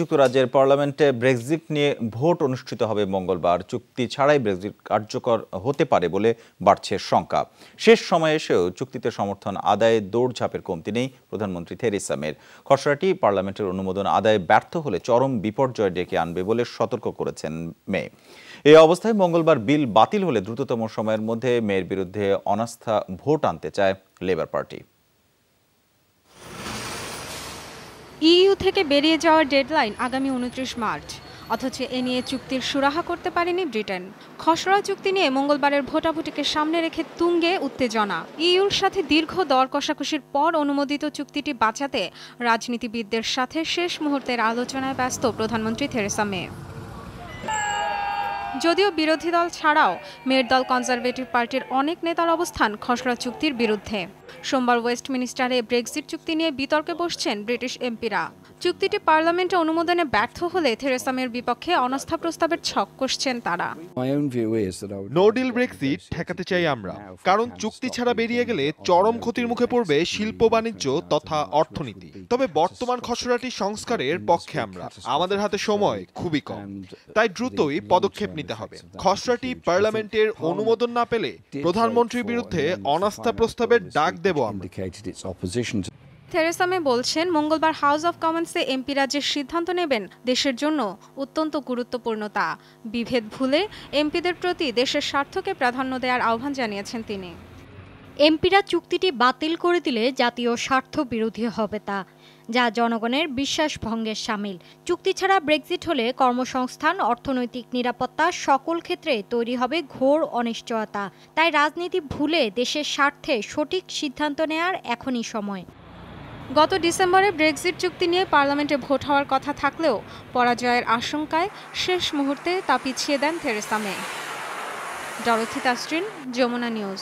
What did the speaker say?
যুক্তরাজ্যের পার্লামেন্টে ব্রেক্সিট নিয়ে ভোট অনুষ্ঠিত হবে মঙ্গলবার। চুক্তি ছাড়াই ব্রেক্সিট কার্যকর হতে পারে বলে বাড়ছে শঙ্কা। শেষ সময়ে এসেও চুক্তিতে সমর্থন আদায়ে দৌড়ঝাঁপের কমতি নেই প্রধানমন্ত্রী থেরেসা মের খসড়াটি পার্লামেন্টের অনুমোদন আদায়ে ব্যর্থ হলে চরম বিপর্যয় ডেকে আনবে বলে সতর্ক করেছেন মে এই অবস্থায় মঙ্গলবার বিল বাতিল হলে দ্রুততম সময়ের মধ্যে মেয়ের বিরুদ্ধে অনাস্থা ভোট আনতে চায় লেবার পার্টি। ইইউ থেকে বেরিয়ে যাওয়ার ডেডলাইন আগামী উনত্রিশ মার্চ। অথচ এ নিয়ে চুক্তির সুরাহা করতে পারেনি ব্রিটেন। খসড়া চুক্তি নিয়ে মঙ্গলবারের ভোটাভুটিকে সামনে রেখে তুঙ্গে উত্তেজনা। ইইউর সাথে দীর্ঘ দর কষাকষির পর অনুমোদিত চুক্তিটি বাঁচাতে রাজনীতিবিদদের সাথে শেষ মুহূর্তের আলোচনায় ব্যস্ত প্রধানমন্ত্রী থেরেসা মে। যদিও বিরোধী দল ছাড়াও মেয়ের দল কনজারভেটিভ পার্টির অনেক নেতার অবস্থান খসড়া চুক্তির বিরুদ্ধে। সোমবার ওয়েস্টমিনিস্টারে ব্রেক্সিট চুক্তি নিয়ে বিতর্কে বসছেন ব্রিটিশ এমপিরা। চুক্তিটি পার্লামেন্টে অনুমোদনে ব্যর্থ হলে থেরেসা মের বিপক্ষে অনাস্থা প্রস্তাবের ছক কষছেন তারা। নো ডিল ব্রেক্সিট ঠেকাতে চাই আমরা। কারণ চুক্তি ছাড়া বেরিয়ে গেলে চরম ক্ষতির মুখে পড়বে শিল্প বাণিজ্য তথা অর্থনীতি। তবে বর্তমান খসড়াটি সংস্কারের পক্ষে আমরা। আমাদের হাতে সময় খুবই কম। তাই দ্রুতই পদক্ষেপ নিতে হবে। খসড়াটি পার্লামেন্টের অনুমোদন না পেলে প্রধানমন্ত্রীর বিরুদ্ধে অনাস্থা প্রস্তাবের ডাক দেব আমরা। থেরেসা মে বলছেন, মঙ্গলবার হাউস অব কমন্সে এমপিরা যে সিদ্ধান্ত নেবেন দেশের জন্য অত্যন্ত গুরুত্বপূর্ণ তা। বিভেদ ভুলে এমপিদের প্রতি দেশের স্বার্থকে প্রাধান্য দেওয়ার আহ্বান জানিয়েছেন তিনি। এমপিরা চুক্তিটি বাতিল করে দিলে জাতীয় স্বার্থ বিরোধী হবে তা, যা জনগণের বিশ্বাস ভঙ্গের সামিল। চুক্তি ছাড়া ব্রেক্সিট হলে কর্মসংস্থান, অর্থনৈতিক নিরাপত্তা সকল ক্ষেত্রে তৈরি হবে ঘোর অনিশ্চয়তা। তাই রাজনীতি ভুলে দেশের স্বার্থে সঠিক সিদ্ধান্ত নেয়ার এখনই সময়। গত ডিসেম্বরে ব্রেক্সিট চুক্তি নিয়ে পার্লামেন্টে ভোট হওয়ার কথা থাকলেও পরাজয়ের আশঙ্কায় শেষ মুহূর্তে তা পিছিয়ে দেন থেরেসা মে। ডরথি তাস্ট্রিন যমুনা নিউজ।